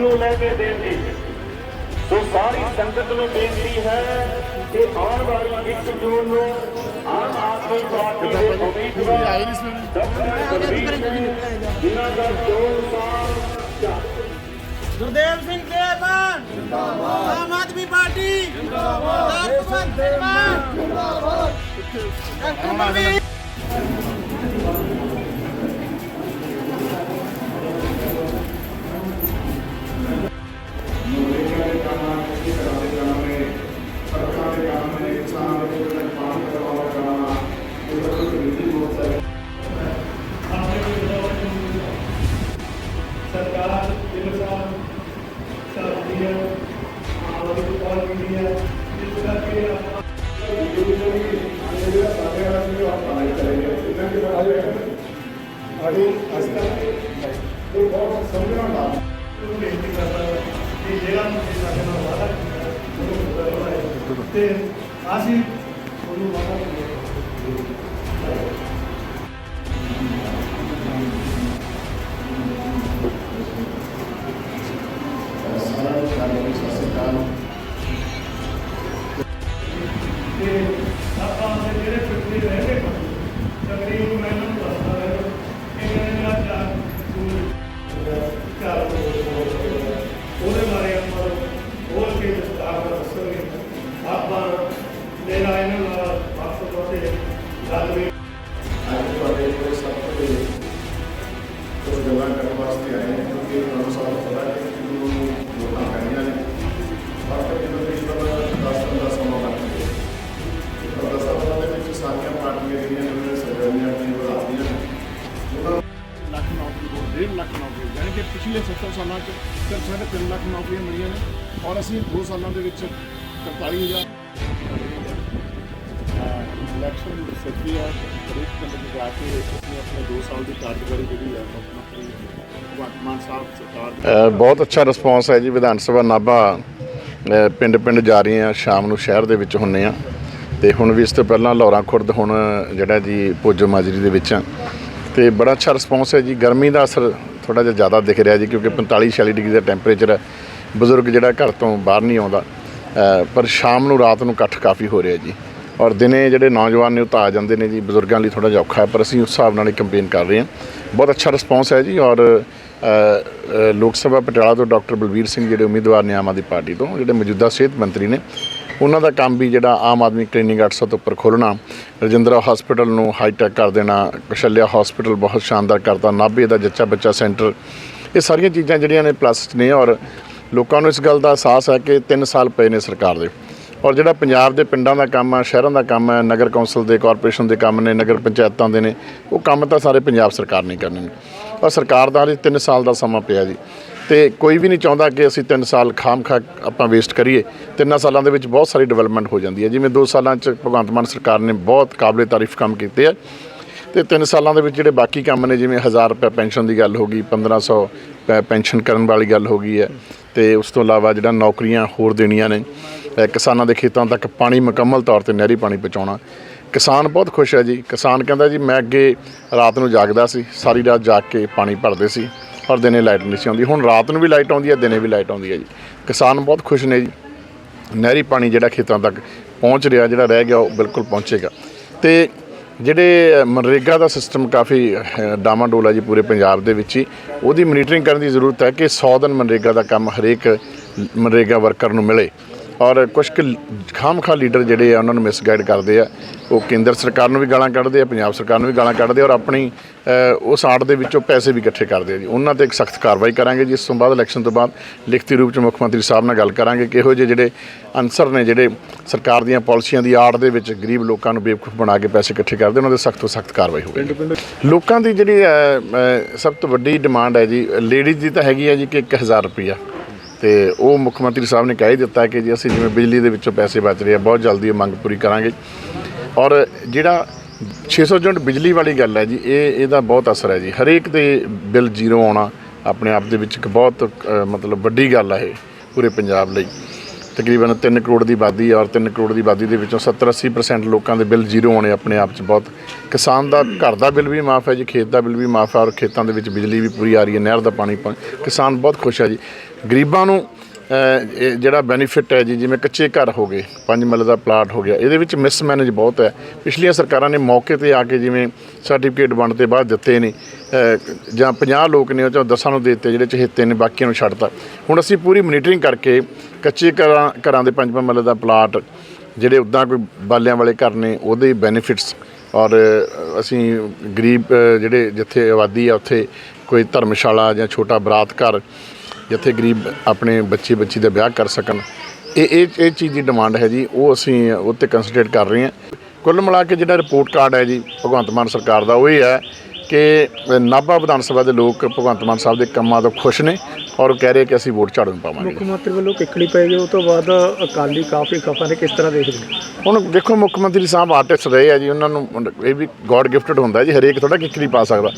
ਨੂੰ ਲੈ ਕੇ ਦੇਣ ਦੀ ਸੋ ਸਾਰੀ ਸੰਗਤ ਨੂੰ ਬੇਨਤੀ ਹੈ ਕਿ ਆਉਣ ਵਾਲੀ 1 ਜੂਨ ਨੂੰ ਆਮ ਆਦਮੀ ਪਾਰਟੀ ਦੇ ਉਮੀਦਵਾਰ ਡਾਕਟਰ ਗੁਰਬੀਰ ਸਿੰਘ ਜਿਨ੍ਹਾਂ ਦਾ ਚੋਣ ਸਾਲ ਗੁਰਦੇਵ ਸਿੰਘ ਦੇਵਾਨ ਜਿੰਦਾਬਾਦ। ਆਮ ਆਦਮੀ ਪਾਰਟੀ। ਜਿੰਦਾਬਾਦ। ਭਗਵੰਤ ਜਿੰਦਾਬਾਦ। ਜਿੰਦਾਬਾਦ ਸਰਕਾਰ ਜਿਸ ਸਾਲ ਚੱਲਦੀ ਹੈ ਆਵਾਜ਼ ਕਾਲ ਮਿਲੀ ਹੈ ਇਸ ਕਰਕੇ ਆਪਾਂ ਨੂੰ ਬੇਨਤੀ ਕਰਦਾ ਹਾਂ ਕਿ ਜਿਹੜਾ ਮੁਝੇ ਅੱਜ ਤੁਹਾਡੇ ਕੋਲ ਸਭ ਤੋਂ ਪਹਿਲੇ ਕੁਝ ਗੱਲਾਂ ਕਰਨ ਵਾਸਤੇ ਆਏ ਹਾਂ ਕਿਉਂਕਿ ਤੁਹਾਨੂੰ ਸਭ ਨੂੰ ਪਤਾ ਹੈ ਕਿ ਨੂੰ ਵੋਟਾਂ ਪੈਣੀਆਂ ਨੇ ਪਰ ਜਦੋਂ ਵੀ ਪਤਾ 10 15 ਸਮਾਂ ਲੱਗ ਗਿਆ ਪਰ ਦਸਾਂ ਦੇ ਵਿੱਚ ਸਾਰੀਆਂ ਪਾਰਟੀਆਂ ਜਿਹੜੀਆਂ ਨੇ ਉਹਨਾਂ ਸਰਗਰਮੀਆਂ ਆਪਣੀਆਂ ਵਧਾਉਣੀਆਂ ਨੇ ਉਹਨਾਂ ਲੱਖ ਨੌਕਰੀ ਡੇਢ ਲੱਖ ਨੌਕਰੀ ਯਾਨੀ ਕਿ ਪਿਛਲੇ 70 ਸਾਲਾਂ 'ਚ ਸਿਰਫ ਸਾਢੇ ਤਿੰਨ ਲੱਖ ਨੌਕਰੀਆਂ ਮਿਲੀਆਂ ਨੇ ਔਰ ਅਸੀਂ 2 ਸਾਲਾਂ ਦੇ ਵਿੱਚ 45000 ਇਲੈਕਸ਼ਨ ਸੱਚੀ ਆ, ਹਰੇਕ ਪਿੰਡ ਵਿੱਚ ਜਾ ਕੇ ਅਸੀਂ ਆਪਣੇ 2 ਸਾਲ ਦੀ ਕਾਰਜਕਾਰੀ ਜਿਹੜੀ ਆ ਮੁੱਖ ਮੰਤਰੀ ਭਗਵੰਤ ਮਾਨ ਸਾਹਿਬ ਸਰਕਾਰ ਬਹੁਤ ਅੱਛਾ ਰਿਸਪੌਂਸ ਹੈ ਜੀ, ਵਿਧਾਨ ਸਭਾ ਨਾਭਾ ਪਿੰਡ ਪਿੰਡ ਜਾ ਰਹੇ ਆ ਸ਼ਾਮ ਨੂੰ ਸ਼ਹਿਰ ਦੇ ਵਿੱਚ ਹੁੰਨੇ ਆ। ਤੇ ਹੁਣ ਵੀ ਇਸ ਤੋਂ ਪਹਿਲਾਂ ਲਾਹੌਰਾਂ ਖੁਰਦ ਹੁਣ ਜਿਹੜਾ ਜੀ ਭੋਜੋ ਮਾਜਰੀ ਦੇ ਵਿੱਚ ਆ। ਤੇ ਬੜਾ ਅੱਛਾ ਰਿਸਪੌਂਸ ਹੈ ਜੀ, ਗਰਮੀ ਦਾ ਅਸਰ ਥੋੜਾ ਜਿਹਾ ਜ਼ਿਆਦਾ ਦਿਖ ਰਿਹਾ ਜੀ, ਕਿਉਂਕਿ 45 46 ਡਿਗਰੀ ਦਾ ਟੈਂਪਰੇਚਰ ਹੈ ਬਜ਼ੁਰਗ ਜਿਹੜਾ ਘਰ ਤੋਂ ਬਾਹਰ ਨਹੀਂ ਆਉਂਦਾ। ਪਰ ਸ਼ਾਮ ਨੂੰ ਰਾਤ ਨੂੰ ਇਕੱਠ ਕਾਫੀ ਹੋ ਰਿਹਾ ਜੀ। ਔਰ ਦਿਨੇ ਜਿਹੜੇ ਨੌਜਵਾਨ ਨੇ ਉਹ ਤਾਂ ਆ ਜਾਂਦੇ ਨੇ ਜੀ, ਬਜ਼ੁਰਗਾਂ ਲਈ ਥੋੜਾ ਜਿਹਾ ਔਖਾ ਹੈ, ਪਰ ਅਸੀਂ ਉਸ ਹਿਸਾਬ ਨਾਲ ਹੀ ਕੰਪੇਨ ਕਰ ਰਹੇ ਹਾਂ। ਬਹੁਤ ਅੱਛਾ ਰਿਸਪੌਂਸ ਹੈ ਜੀ ਔਰ ਲੋਕ ਸਭਾ ਪਟਿਆਲਾ ਤੋਂ ਡਾਕਟਰ ਬਲਬੀਰ ਸਿੰਘ ਜਿਹੜੇ ਉਮੀਦਵਾਰ ਨੇ ਆਮ ਆਦਮੀ ਪਾਰਟੀ ਤੋਂ, ਜਿਹੜੇ ਮੌਜੂਦਾ ਸਿਹਤ ਮੰਤਰੀ ਨੇ, ਉਹਨਾਂ ਦਾ ਕੰਮ ਵੀ ਜਿਹੜਾ ਆਮ ਆਦਮੀ ਕਲੀਨਿਕ 800 ਤੋਂ ਉੱਪਰ ਖੋਲ੍ਹਣਾ, ਰਜਿੰਦਰਾ ਹਸਪੀਟਲ ਨੂੰ ਹਾਈਟੈਕ ਕਰ ਦੇਣਾ, ਕਸ਼ਲਿਆ ਹਸਪੀਟਲ ਬਹੁਤ ਸ਼ਾਨਦਾਰ ਕਰਤਾ, ਨਾਭੇ ਦਾ ਜੱਚਾ ਬੱਚਾ ਸੈਂਟਰ ਇਹ ਸਾਰੀਆਂ ਚੀਜ਼ਾਂ ਜਿਹੜੀਆਂ ਨੇ ਪਲੱਸ 'ਚ ਨੇ ਔਰ ਲੋਕਾਂ ਨੂੰ ਇਸ ਗੱਲ ਦਾ ਅਹਿਸਾਸ ਹੈ ਕਿ 3 ਸਾਲ ਪਏ ਨੇ ਸਰਕਾਰ ਦੇ। ਔਰ ਜਿਹੜਾ ਪੰਜਾਬ ਦੇ ਪਿੰਡਾਂ ਦਾ ਕੰਮ ਆ, ਸ਼ਹਿਰਾਂ ਦਾ ਕੰਮ ਹੈ ਨਗਰ ਕੌਂਸਲ ਦੇ, ਕਾਰਪੋਰੇਸ਼ਨ ਦੇ ਕੰਮ ਨੇ, ਨਗਰ ਪੰਚਾਇਤਾਂ ਦੇ ਨੇ, ਉਹ ਕੰਮ ਤਾਂ ਸਾਰੇ ਪੰਜਾਬ ਸਰਕਾਰ ਨੇ ਕਰਨੇ ਨੇ। ਔਰ ਸਰਕਾਰ ਦਾ ਹਾਲੇ 3 ਸਾਲ ਦਾ ਸਮਾਂ ਪਿਆ ਜੀ। ਤੇ ਕੋਈ ਵੀ ਨਹੀਂ ਚਾਹੁੰਦਾ ਕਿ ਅਸੀਂ 3 ਸਾਲ ਖਾਮ ਖਾ ਆਪਾਂ ਵੇਸਟ ਕਰੀਏ। ਤਿੰਨਾਂ ਸਾਲਾਂ ਦੇ ਵਿੱਚ ਬਹੁਤ ਸਾਰੀ ਡਿਵੈਲਪਮੈਂਟ ਹੋ ਜਾਂਦੀ ਹੈ। ਜਿਵੇਂ 2 ਸਾਲਾਂ 'ਚ ਭਗਵੰਤ ਮਾਨ ਸਰਕਾਰ ਨੇ ਬਹੁਤ ਕਾਬਲੇ ਤਾਰੀਫ ਕੰਮ ਕੀਤੇ ਆ। ਤੇ 3 ਸਾਲਾਂ ਦੇ ਵਿੱਚ ਜਿਹੜੇ ਬਾਕੀ ਕੰਮ ਨੇ, ਜਿਵੇਂ 1000 ਰੁਪਏ ਪੈਨਸ਼ਨ ਦੀ ਗੱਲ ਹੋ ਗਈ 1500 ਪੈ- ਪੈਨਸ਼ਨ ਕਰਨ ਵਾਲੀ ਗੱਲ ਹੋ ਗਈ ਹੈ, ਤੇ ਉਸ ਤੋਂ ਇਲਾਵਾ ਜਿਹੜਾ ਨੌਕਰੀਆਂ ਹੋਰ ਦੇਣੀਆਂ ਨੇ ਕਿਸਾਨਾਂ ਦੇ ਖੇਤਾਂ ਤੱਕ ਪਾਣੀ ਮੁਕੰਮਲ ਤੌਰ ਤੇ ਨਹਿਰੀ ਪਾਣੀ ਪਹੁੰਚਾਉਣਾ। ਕਿਸਾਨ ਬਹੁਤ ਖੁਸ਼ ਹੈ ਜੀ। ਕਿਸਾਨ ਕਹਿੰਦਾ ਜੀ, ਮੈਂ ਅੱਗੇ ਰਾਤ ਨੂੰ ਜਾਗਦਾ ਸੀ, ਸਾਰੀ ਰਾਤ ਜਾਗ ਕੇ ਪਾਣੀ ਭਰਦੇ ਸੀ, ਔਰ ਦਿਨੇ ਲਾਈਟ ਨਹੀਂ ਸੀ ਆਉਂਦੀ। ਹੁਣ ਰਾਤ ਨੂੰ ਵੀ ਲਾਈਟ ਆਉਂਦੀ ਹੈ, ਦਿਨੇ ਵੀ ਲਾਈਟ ਆਉਂਦੀ ਹੈ ਜੀ। ਕਿਸਾਨ ਬਹੁਤ ਖੁਸ਼ ਨੇ ਜੀ। ਨਹਿਰੀ ਪਾਣੀ ਜਿਹੜਾ ਖੇਤਾਂ ਤੱਕ ਪਹੁੰਚ ਰਿਹਾ, ਜਿਹੜਾ ਰਹਿ ਗਿਆ, ਉਹ ਬਿਲਕੁਲ ਪਹੁੰਚੇਗਾ। ਤੇ ਜਿਹੜੇ ਮਨਰੇਗਾ ਦਾ ਸਿਸਟਮ ਕਾਫੀ ਅ, ਡਾਮਾਡੋਲ ਹੈ ਜੀ ਪੂਰੇ ਪੰਜਾਬ ਦੇ ਵਿੱਚ ਹੀ ਉਹਦੀ ਮੋਨੀਟਰਿੰਗ ਕਰਨ ਦੀ ਜ਼ਰੂਰਤ ਹੈ ਕਿ 100 ਦਿਨ ਮਨਰੇਗਾ ਦਾ ਕੰਮ ਹਰੇਕ ਮਨਰੇਗਾ ਵਰਕਰ ਨੂੰ ਮਿਲੇ। ਔਰ ਕੁਝ ਕੁ ਖਾਮਖਾ ਲੀਡਰ ਜਿਹੜੇ ਆ ਉਹਨਾਂ ਨੂੰ ਮਿਸਗਾਈਡ ਕਰਦੇ ਆ। ਉਹ ਕੇਂਦਰ ਸਰਕਾਰ ਨੂੰ ਵੀ ਗਾਲਾਂ ਕੱਢਦੇ ਆ ਪੰਜਾਬ ਸਰਕਾਰ ਨੂੰ ਵੀ ਗਾਲਾਂ ਕੱਢਦੇ ਔਰ ਆਪਣੀ ਉਸ ਆੜ ਦੇ ਵਿੱਚੋਂ ਪੈਸੇ ਵੀ ਇਕੱਠੇ ਕਰਦੇ ਆ ਜੀ। ਉਹਨਾਂ ਤੇ ਇੱਕ ਸਖਤ ਕਾਰਵਾਈ ਕਰਾਂਗੇ ਜੀ। ਇਸ ਤੋਂ ਬਾਅਦ ਇਲੈਕਸ਼ਨ ਤੋਂ ਬਾਅਦ ਲਿਖਤੀ ਰੂਪ ਚ ਮੁੱਖ ਮੰਤਰੀ ਸਾਹਿਬ ਨਾਲ ਗੱਲ ਕਰਾਂਗੇ ਕਿ ਇਹੋ ਜਿਹੇ ਜਿਹੜੇ ਅਨਸਰ ਨੇ ਜਿਹੜੇ ਸਰਕਾਰ ਦੀਆਂ ਪਾਲਿਸੀਆਂ ਦੀ ਆੜ ਦੇ ਵਿੱਚ ਗਰੀਬ ਲੋਕਾਂ ਨੂੰ ਬੇਵਕੂਫ ਬਣਾ ਕੇ ਪੈਸੇ ਇਕੱਠੇ ਕਰਦੇ ਉਹਨਾਂ ਦੇ ਸਖਤ ਤੋਂ ਸਖਤ ਕਾਰਵਾਈ ਹੋਵੇ। ਲੋਕਾਂ ਦੀ ਜਿਹੜੀ ਸਭ ਤੋਂ ਵੱਡੀ ਡਿਮਾਂਡ ਹੈ ਜੀ ਲੇਡੀਜ਼ ਦੀ ਤਾਂ ਹੈਗੀ ਹੈ ਜੀ ਕਿ 1000 ਰੁਪਈਆ। ਤੇ ਉਹ ਮੁੱਖ ਮੰਤਰੀ ਸਾਹਿਬ ਨੇ ਕਹਿ ਹੀ ਦਿੱਤਾ ਕਿ ਜੀ ਅਸੀਂ ਜਿਵੇਂ ਬਿਜਲੀ ਦੇ ਵਿੱਚੋਂ ਪੈਸੇ ਬਚ ਰਹੇ ਆ ਬਹੁਤ ਜਲਦੀ ਉਹ ਮੰਗ ਪੂਰੀ ਕਰਾਂਗੇ। ਔਰ ਜਿਹੜਾ 600 ਯੂਨਿਟ ਬਿਜਲੀ ਵਾਲੀ ਗੱਲ ਹੈ ਜੀ ਇਹ ਇਹਦਾ ਬਹੁਤ ਅਸਰ ਹੈ ਜੀ। ਹਰੇਕ ਦੇ ਬਿੱਲ ਜ਼ੀਰੋ ਆਉਣਾ ਆਪਣੇ ਆਪ ਦੇ ਵਿੱਚ ਇੱਕ ਬਹੁਤ ਅ, ਮਤਲਬ ਵੱਡੀ ਗੱਲ ਹੈ ਇਹ ਪੂਰੇ ਪੰਜਾਬ ਲਈ। ਤਕਰੀਬਨ 3 ਕਰੋੜ ਦੀ ਆਬਾਦੀ ਹੈ ਔਰ 3 ਕਰੋੜ ਦੀ ਆਬਾਦੀ ਦੇ ਵਿੱਚੋਂ 70-80% ਲੋਕਾਂ ਦੇ ਬਿੱਲ ਜ਼ੀਰੋ ਆਉਣੇ ਆਪਣੇ ਆਪ 'ਚ ਬਹੁਤ। ਕਿਸਾਨ ਦਾ ਘਰ ਦਾ ਬਿੱਲ ਵੀ ਮਾਫ ਹੈ ਜੀ ਖੇਤ ਦਾ ਬਿੱਲ ਵੀ ਮਾਫ ਹੈ ਔਰ ਖੇਤਾਂ ਦੇ ਵਿੱਚ ਬਿਜਲੀ ਵੀ ਪੂਰੀ ਆ ਰਹੀ ਹੈ ਨਹਿਰ ਦਾ ਪਾਣੀ ਪਾ- ਕਿਸਾਨ ਬਹੁਤ ਖੁਸ਼ ਹੈ ਜੀ। ਗਰੀਬਾਂ ਨੂੰ ਇਹ ਜਿਹੜਾ ਬੈਨੀਫਿਟ ਹੈ ਜੀ, ਜਿਵੇਂ ਕੱਚੇ ਘਰ ਹੋ ਗਏ, ਪੰਜ ਮੱਲ ਦਾ ਪਲਾਟ ਹੋ ਗਿਆ, ਇਹਦੇ ਵਿੱਚ ਮਿਸਮੈਨੇਜ ਬਹੁਤ ਹੈ। ਪਿਛਲੀਆਂ ਸਰਕਾਰਾਂ ਨੇ ਮੌਕੇ ਤੇ ਆ ਕੇ ਜਿਵੇਂ ਸਰਟੀਫਿਕੇਟ ਵੰਡ ਤੇ ਬਾਅਦ ਦਿੱਤੇ ਨੇ ਜਾਂ 50 ਲੋਕ ਨੇ ਉਹ ਚੋਂ 10 ਨੂੰ ਦੇ ਦਿੱਤੇ, ਜਿਹੜੇ ਚਹੇਤੇ ਨੇ, ਬਾਕੀਆਂ ਨੂੰ ਛੱਡਤਾ। ਹੁਣ ਅਸੀਂ ਪੂਰੀ ਮੋਨੀਟਰਿੰਗ ਕਰਕੇ ਕੱਚੇ ਘਰਾਂ ਘਰਾਂ ਦੇ ਪੰਜ ਪੰਜ ਮੱਲ ਦਾ ਪਲਾਟ ਜਿਹੜੇ ਉੱਦਾਂ ਕੋਈ ਬਾਲਿਆਂ ਵਾਲੇ ਘਰ ਨੇ, ਉਹਦੇ ਬੈਨੀਫਿਟਸ ਔਰ ਅਸੀਂ ਗਰੀਬ ਜਿਹੜੇ ਜਿੱਥੇ ਆਬਾਦੀ ਆ, ਉੱਥੇ ਕੋਈ ਧਰਮਸ਼ਾਲਾ ਜਾਂ ਛੋਟਾ ਬਰਾਤ ਘਰ ਜਿੱਥੇ ਗਰੀਬ ਆਪਣੇ ਬੱਚੇ ਬੱਚੀ ਦਾ ਵਿਆਹ ਕਰ ਸਕਣ। ਇਹ ਇਹ ਇਹ ਚੀਜ਼ ਦੀ ਡਿਮਾਂਡ ਹੈ ਜੀ, ਉਹ ਅਸੀਂ ਉਹ 'ਤੇ ਕਰ ਰਹੇ ਹਾਂ। ਕੁੱਲ ਮਿਲਾ ਕੇ ਜਿਹੜਾ ਰਿਪੋਰਟ ਕਾਰਡ ਹੈ ਜੀ, ਭਗਵੰਤ ਮਾਨ ਸਰਕਾਰ ਦਾ, ਉਹ ਇਹ ਹੈ ਕਿ ਨਾਭਾ ਵਿਧਾਨ ਸਭਾ ਦੇ ਲੋਕ ਭਗਵੰਤ ਮਾਨ ਸਾਹਿਬ ਦੇ ਕੰਮਾਂ ਤੋਂ ਖੁਸ਼ ਨੇ ਔਰ ਕਹਿ ਰਹੇ ਕਿ ਅਸੀਂ ਵੋਟ ਝਾੜੂ ਨੂੰ ਪਾਵਾਂਗੇ। ਮੁੱਖ ਮੰਤਰੀ ਵੱਲੋਂ ਕਿੱਕਲੀ ਪੈ ਗਈ ਉਹ ਤੋਂ ਬਾਅਦ ਅਕਾਲੀ ਕਾਫੀ ਖਫਾ ਨੇ ਕਿਸ ਤਰ੍ਹਾਂ ਦੇਖਦੇ ਹੁਣ ਦੇਖੋ ਮੁੱਖ ਮੰਤਰੀ ਸਾਹਿਬ ਆਰਟਿਸਟ ਰਹੇ ਆ ਜੀ ਉਹਨਾਂ ਨੂੰ ਇਹ ਵੀ ਗੋਡ ਗਿਫਟਡ ਹੁੰਦਾ ਜੀ ਹਰੇਕ ਥੋੜਾ ਕਿੱਕਲੀ ਪਾ ਸਕਦਾ।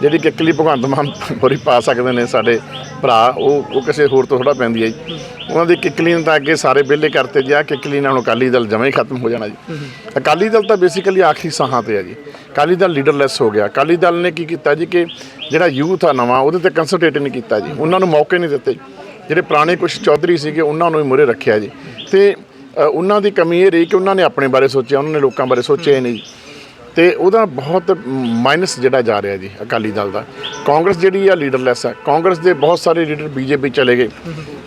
ਜਿਹੜੀ ਕਿੱਕਲੀ ਭਗਵੰਤ ਮਾਨ ਪੂਰੀ ਪਾ ਸਕਦੇ ਨੇ ਸਾਡੇ ਭਰਾ ਉਹ ਉਹ ਕਿਸੇ ਹੋਰ ਤੋਂ ਥੋੜਾ ਪੈਂਦੀ ਹੈ ਜੀ। ਉਹਨਾਂ ਦੀ ਕਿੱਕਲੀ ਨੂੰ ਤਾਂ ਅੱਗੇ ਸਾਰੇ ਵਿਹਲੇ ਕਰਤੇ ਜੀ ਆ ਕਿੱਕਲੀ ਨਾਲ ਅਕਾਲੀ ਦਲ ਜਮਾਂ ਹੀ ਖਤਮ ਹੋ ਜਾਣਾ ਜੀ। ਅਕਾਲੀ ਦਲ ਤਾਂ ਬੇਸਿਕਲੀ ਆਖਰੀ ਸਾਹਾਂ ਤੇ ਆ ਜੀ। ਅਕਾਲੀ ਦਲ ਲੀਡਰਲੈਸ ਹੋ ਗਿਆ। ਅਕਾਲੀ ਦਲ ਨੇ ਕੀ ਕੀਤਾ ਜੀ ਕਿ ਜਿਹੜਾ ਯੂਥ ਆ ਨਵਾਂ, ਉਹਦੇ ਤੇ ਕੰਸਨਟ੍ਰੇਟ ਨਹੀਂ ਕੀਤਾ ਜੀ। ਉਹਨਾਂ ਨੂੰ ਮੌਕੇ ਨਹੀਂ ਦਿੱਤੇ। ਜਿਹੜੇ ਪੁਰਾਣੇ ਕੁਝ ਚੌਧਰੀ ਸੀਗੇ, ਉਹਨਾਂ ਨੂੰ ਹੀ ਮੁਰੇ ਰੱਖਿਆ ਜੀ। ਤੇ ਉਹਨਾਂ ਦੀ ਕਮੀ ਇਹ ਰਹੀ ਕਿ ਉਹਨਾਂ ਨੇ ਆਪਣੇ ਬਾਰੇ ਸੋਚਿਆ, ਉਹਨਾਂ ਨੇ ਲੋਕਾਂ ਬਾਰੇ ਸੋਚਿਆ ਹੀ ਨਹੀਂ। ਜੀ। ਤੇ ਉਹਦਾ ਬਹੁਤ ਮਾਈਨਸ ਜਿਹੜਾ ਜਾ ਰਿਹਾ ਜੀ, ਅਕਾਲੀ ਦਲ ਦਾ। ਕਾਂਗਰਸ ਜਿਹੜੀ ਆ ਲੀਡਰਲੈਸ ਹੈ ਕਾਂਗਰਸ ਦੇ ਬਹੁਤ ਸਾਰੇ ਲੀਡਰ ਬੀਜੇਪੀ ਚਲੇ ਗਏ।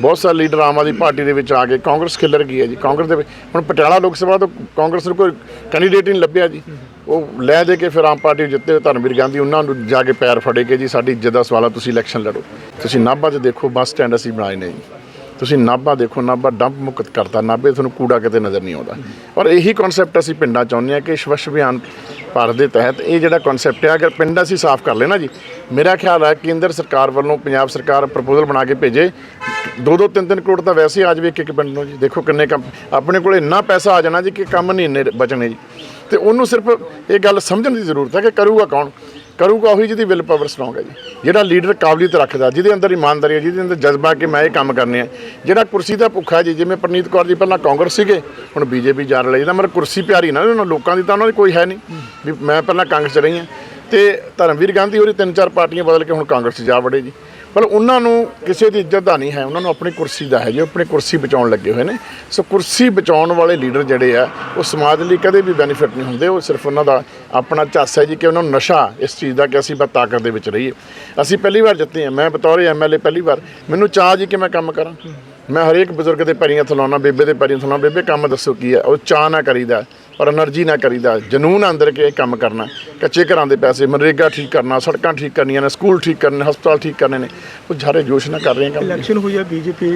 ਬਹੁਤ ਸਾਰੇ ਲੀਡਰ ਆਮ ਆਦਮੀ ਪਾਰਟੀ ਦੇ ਵਿੱਚ ਆ ਗਏ। ਕਾਂਗਰਸ ਖਿਲਰ ਗਈ ਹੈ ਜੀ। ਕਾਂਗਰਸ ਦੇ ਹੁਣ ਪਟਿਆਲਾ ਲੋਕ ਸਭਾ ਤੋਂ ਕਾਂਗਰਸ ਨੂੰ ਕੋਈ ਕੈਂਡੀਡੇਟ ਨਹੀਂ ਲੱਭਿਆ ਜੀ। ਉਹ ਲੈ ਦੇ ਕੇ ਫਿਰ ਆਮ ਪਾਰਟੀ ਜਿੱਤੇ ਧਰਮਵੀਰ ਗਾਂਧੀ, ਉਹਨਾਂ ਨੂੰ ਜਾ ਕੇ ਪੈਰ ਫੜੇ ਕੇ ਜੀ, ਸਾਡੀ ਇੱਜ਼ਤ ਦਾ ਸਵਾਲ ਆ, ਤੁਸੀਂ ਇਲੈਕਸ਼ਨ ਲੜੋ। ਤੁਸੀਂ ਨਾਭਾ 'ਚ ਦੇਖੋ, ਬੱਸ ਸਟੈਂਡ ਅਸੀਂ ਬਣਾਏ ਨੇ ਜੀ। ਤੁਸੀਂ ਨਾਭਾ ਦੇਖੋ, ਨਾਭਾ ਡੰਪ ਮੁਕਤ ਕਰਤਾ। ਨਾਭੇ ਤੁਹਾਨੂੰ ਕੂੜਾ ਕਿਤੇ ਨਜ਼ਰ ਨਹੀਂ ਆਉਂਦਾ। ਔਰ ਇਹੀ ਕਨਸੈਪਟ ਅਸੀਂ ਪਿੰਡਾਂ ਚਾਹੁੰਦੇ ਹਾਂ ਕਿ ਸਵੱਛ ਅਭਿਆਨ ਭਾਰਤ ਦੇ ਤਹਿਤ ਇਹ ਜਿਹੜਾ ਕਨਸੈਪਟ ਹੈ ਅਗਰ ਪਿੰਡ ਅਸੀਂ ਸਾਫ਼ ਕਰ ਲੈਣਾ ਜੀ, ਮੇਰਾ ਖਿਆਲ ਹੈ ਕੇਂਦਰ ਸਰਕਾਰ ਵੱਲੋਂ ਪੰਜਾਬ ਸਰਕਾਰ ਪ੍ਰਪੋਜ਼ਲ ਬਣਾ ਕੇ ਭੇਜੇ। ਦੋ ਦੋ ਤਿੰਨ ਤਿੰਨ ਕਰੋੜ ਤਾਂ ਵੈਸੇ ਆ ਜਾਵੇ ਇੱਕ ਇੱਕ ਪਿੰਡ ਨੂੰ ਜੀ। ਦੇਖੋ ਕਿੰਨੇ ਕੰਮ, ਆਪਣੇ ਕੋਲ ਇੰਨਾ ਪੈਸਾ ਆ ਜਾਣਾ ਜੀ ਕਿ ਕੰਮ ਨਹੀਂ ਇੰਨੇ ਬਚਣੇ ਜੀ। ਤੇ ਉਹਨੂੰ ਸਿਰਫ ਇਹ ਗੱਲ ਸਮਝਣ ਦੀ ਜ਼ਰੂਰਤ ਹੈ ਕਿ ਕਰੂਗਾ ਕੌਣ? ਕਰੂਗਾ ਉਹੀ ਜਿਹਦੀ ਵਿਲ ਪਾਵਰ ਸਟਰੋਂਗ ਹੈ ਜੀ। ਜਿਹੜਾ ਲੀਡਰ ਕਾਬਲੀਅਤ ਰੱਖਦਾ, ਜਿਹਦੇ ਅੰਦਰ ਇਮਾਨਦਾਰੀ ਹੈ, ਜਿਹਦੇ ਅੰਦਰ ਜਜ਼ਬਾ ਕਿ ਮੈਂ ਇਹ ਕੰਮ ਕਰਨੇ ਆ। ਜਿਹੜਾ ਕੁਰਸੀ ਦਾ ਭੁੱਖਾ ਜੀ, ਜਿਵੇਂ ਪ੍ਰਨੀਤ ਕੌਰ ਜੀ ਪਹਿਲਾਂ ਕਾਂਗਰਸ ਸੀਗੇ, ਹੁਣ ਬੀਜੇਪੀ ਜਾਣ ਲਈ ਜਿਹਦਾ ਮਤਲਬ ਕੁਰਸੀ ਪਿਆਰੀ ਨਾ ਉਹਨਾਂ ਲੋਕਾਂ ਦੀ ਤਾਂ ਉਹਨਾਂ ਦੀ ਕੋਈ ਹੈ ਨਹੀਂ। ਵੀ ਮੈਂ ਪਹਿਲਾਂ ਕਾਂਗਰਸ 'ਚ ਰਹੀ ਹਾਂ। ਤੇ ਧਰਮਵੀਰ ਗਾਂਧੀ ਹੋਰੀ ਤਿੰਨ ਚਾਰ ਪਾਰਟੀਆਂ ਬਦਲ ਕੇ ਹੁਣ ਕਾਂਗਰਸ 'ਚ ਜਾ ਵੜੇ ਜੀ। ਪਰ ਉਹਨਾਂ ਨੂੰ ਕਿਸੇ ਦੀ ਇੱਜ਼ਤ ਦਾ ਨਹੀਂ ਹੈ, ਉਹਨਾਂ ਨੂੰ ਆਪਣੀ ਕੁਰਸੀ ਦਾ ਹੈ ਜੀ, ਉਹ ਆਪਣੀ ਕੁਰਸੀ ਬਚਾਉਣ ਲੱਗੇ ਹੋਏ ਨੇ। ਸੋ ਕੁਰਸੀ ਬਚਾਉਣ ਵਾਲੇ ਲੀਡਰ ਜਿਹੜੇ ਆ, ਉਹ ਸਮਾਜ ਲਈ ਕਦੇ ਵੀ ਬੈਨੀਫਿਟ ਨਹੀਂ ਹੁੰਦੇ, ਉਹ ਸਿਰਫ ਉਹਨਾਂ ਦਾ ਆਪਣਾ ਝੱਸ ਹੈ ਜੀ ਕਿ ਉਹਨਾਂ ਨੂੰ ਨਸ਼ਾ ਇਸ ਚੀਜ਼ ਦਾ ਕਿ ਅਸੀਂ ਬਸ ਤਾਕਤ ਦੇ ਵਿੱਚ ਰਹੀਏ। ਅਸੀਂ ਪਹਿਲੀ ਵਾਰ ਜਿੱਤੇ ਹਾਂ, ਮੈਂ ਬਤੌਰ ਐਮਐਲਏ ਪਹਿਲੀ ਵਾਰ। ਮੈਨੂੰ ਚਾਹ ਜੀ ਕਿ ਮੈਂ ਕੰਮ ਕਰਾਂ। ਮੈਂ ਹਰੇਕ ਬਜ਼ੁਰਗ ਦੇ ਪੈਰੀਂ ਥਲਾਉਣਾ ਬੇਬੇ ਦੇ ਪੈਰੀਂ ਥਲਾਉਣਾ ਬੇਬੇ ਕੰਮ ਦੱਸੋ ਕੀ ਹੈ ਉਹ ਚਾਹ ਨਾ ਕਰੀਦਾ। ਪਰ એનર્ਜੀ ਨਾ ਕਰੀਦਾ ਜਨੂਨ ਅੰਦਰ ਕੇ ਕੰਮ ਕਰਨਾ। ਕੱਚੇ ਘਰਾਂ ਦੇ ਪੈਸੇ ਮਨਰੇਗਾ ਠੀਕ ਕਰਨਾ ਸੜਕਾਂ ਠੀਕ ਕਰਨੀਆਂ ਨੇ ਸਕੂਲ ਠੀਕ ਕਰਨੇ ਹਸਪਤਾਲ ਠੀਕ ਕਰਨੇ ਨੇ ਉਹ ਸਾਰੇ ਜੋਸ਼ ਨਾਲ ਕਰ ਰਹੇ ਕੰਮ। ਇਲੈਕਸ਼ਨ ਹੋਈ ਆ ਬੀਜੇਪੀ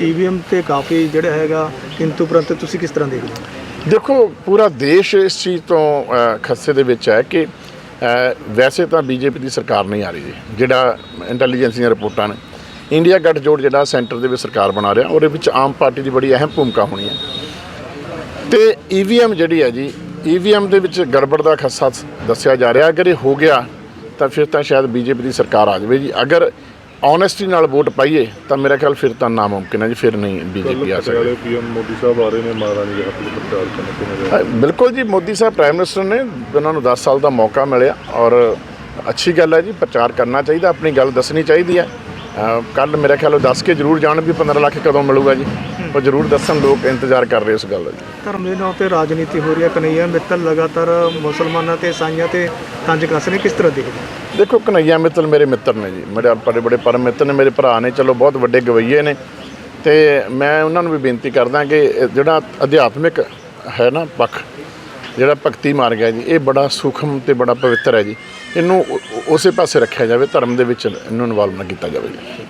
ਈਵੀਐਮ ਤੇ ਕਾਫੀ ਜਿਹੜਾ ਹੈਗਾ ਕਿੰਤੂ ਪ੍ਰੰਤ ਤੁਸੀਂ ਕਿਸ ਤਰ੍ਹਾਂ ਦੇਖਦੇ ਦੇਖੋ ਪੂਰਾ ਦੇਸ਼ ਇਸ ਚੀਜ਼ ਤੋਂ ਖੱਸੇ ਦੇ ਵਿੱਚ ਹੈ ਕਿ ਵੈਸੇ ਤਾਂ ਬੀਜੇਪੀ ਦੀ ਸਰਕਾਰ ਨਹੀਂ ਆ ਰਹੀ ਜੀ ਜਿਹੜਾ ਇੰਟੈਲੀਜੈਂਸ ਦੀਆਂ ਰਿਪੋਰਟਾਂ ਨੇ। ਇੰਡੀਆ ਗੱਠਜੋੜ ਜਿਹੜਾ ਸੈਂਟਰ ਦੇ ਵਿੱਚ ਸਰਕਾਰ ਬਣਾ ਰਿਹਾ ਉਹਦੇ ਵਿੱਚ ਆਮ ਪਾਰਟੀ ਦੀ ਬੜੀ ਅਹਿਮ ਭੂਮਿਕਾ ਹੋਣੀ ਹੈ। ਤੇ ਈਵੀਐਮ ਜਿਹੜੀ ਹੈ ਜੀ ਈਵੀਐਮ ਦੇ ਵਿੱਚ ਗੜਬੜ ਦਾ ਖੱਸਾ ਦੱਸਿਆ ਜਾ ਰਿਹਾ। ਅਗਰ ਇਹ ਹੋ ਗਿਆ ਤਾਂ ਫਿਰ ਤਾਂ ਸ਼ਾਇਦ ਬੀਜੇਪੀ ਦੀ ਸਰਕਾਰ ਆ ਜਾਵੇ ਜੀ। ਅਗਰ ਓਨੈਸਟੀ ਨਾਲ ਵੋਟ ਪਾਈਏ ਤਾਂ ਮੇਰਾ ਖਿਆਲ ਫਿਰ ਤਾਂ ਨਾਮੁਮਕਿਨ ਹੈ ਜੀ ਫਿਰ ਨਹੀਂ ਬੀਜੇਪੀ ਆ ਸਕਦੀ। ਪੀਐਮ ਮੋਦੀ ਸਾਹਿਬ ਆ ਰਹੇ ਨੇ ਮਹਾਰਾਣੀ ਹੱਥ 'ਚ ਪ੍ਰਚਾਰ ਕਰਨ ਬਿਲਕੁਲ ਜੀ ਮੋਦੀ ਸਾਹਿਬ ਪ੍ਰਾਈਮ ਮਿਨਿਸਟਰ ਨੇ ਉਹਨਾਂ ਨੂੰ 10 ਸਾਲ ਦਾ ਮੌਕਾ ਮਿਲਿਆ ਔਰ ਅੱਛੀ ਗੱਲ ਹੈ ਜੀ ਪ੍ਰਚਾਰ ਕਰਨਾ ਚਾਹੀਦਾ ਆਪਣੀ ਗੱਲ ਦੱਸਣੀ ਚਾਹੀਦੀ ਹੈ। ਕੱਲ ਮੇਰਾ ਖਿਆਲ ਉਹ ਦੱਸ ਕੇ ਜ਼ਰੂਰ ਜਾਣ ਵੀ 15 ਲੱਖ ਕਦੋਂ ਮਿਲੂਗਾ ਜੀ। ਉਹ ਜ਼ਰੂਰ ਦੱਸਣ ਲੋਕ ਇੰਤਜ਼ਾਰ ਕਰ ਰਹੇ ਉਸ ਗੱਲ ਦਾ ਜੀ। ਧਰਮ ਦੇ ਨਾਂ ਤੇ ਰਾਜਨੀਤੀ ਹੋ ਰਹੀ ਹੈ ਕਨਈਆ ਮਿੱਤਲ ਲਗਾਤਾਰ ਮੁਸਲਮਾਨਾਂ ਤੇ ਈਸਾਈਆਂ ਤੇ ਤੰਜ ਕੱਸ ਰਹੇ ਕਿਸ ਤਰ੍ਹਾਂ ਦੇਖਦੇ? ਦੇਖੋ ਕਨਈਆ ਮਿੱਤਲ ਮੇਰੇ ਮਿੱਤਰ ਨੇ ਜੀ। ਮੇਰੇ ਬੜੇ ਬੜੇ ਪਰਮ ਮਿੱਤਰ ਨੇ ਮੇਰੇ ਭਰਾ ਨੇ ਚਲੋ ਬਹੁਤ ਵੱਡੇ ਗਵਈਏ ਨੇ। ਤੇ ਮੈਂ ਉਹਨਾਂ ਨੂੰ ਵੀ ਬੇਨਤੀ ਕਰਦਾ ਕਿ ਜਿਹੜਾ ਅਧਿਆਤਮਿਕ ਹੈ ਨਾ ਪੱਖ ਜਿਹੜਾ ਭਗਤੀ ਮਾਰਗ ਹੈ ਜੀ, ਇਹ ਬੜਾ ਸੂਖਮ ਤੇ ਬੜਾ ਪਵਿੱਤਰ ਹੈ ਜੀ। ਇਹਨੂੰ ਉਸੇ ਪਾਸੇ ਰੱਖਿਆ ਜਾਵੇ, ਧਰਮ ਦੇ ਵਿੱਚ ਇਹਨੂੰ ਇਨਵੋਲਵ ਨਾ ਕੀਤਾ ਜਾਵੇ। ਜੀ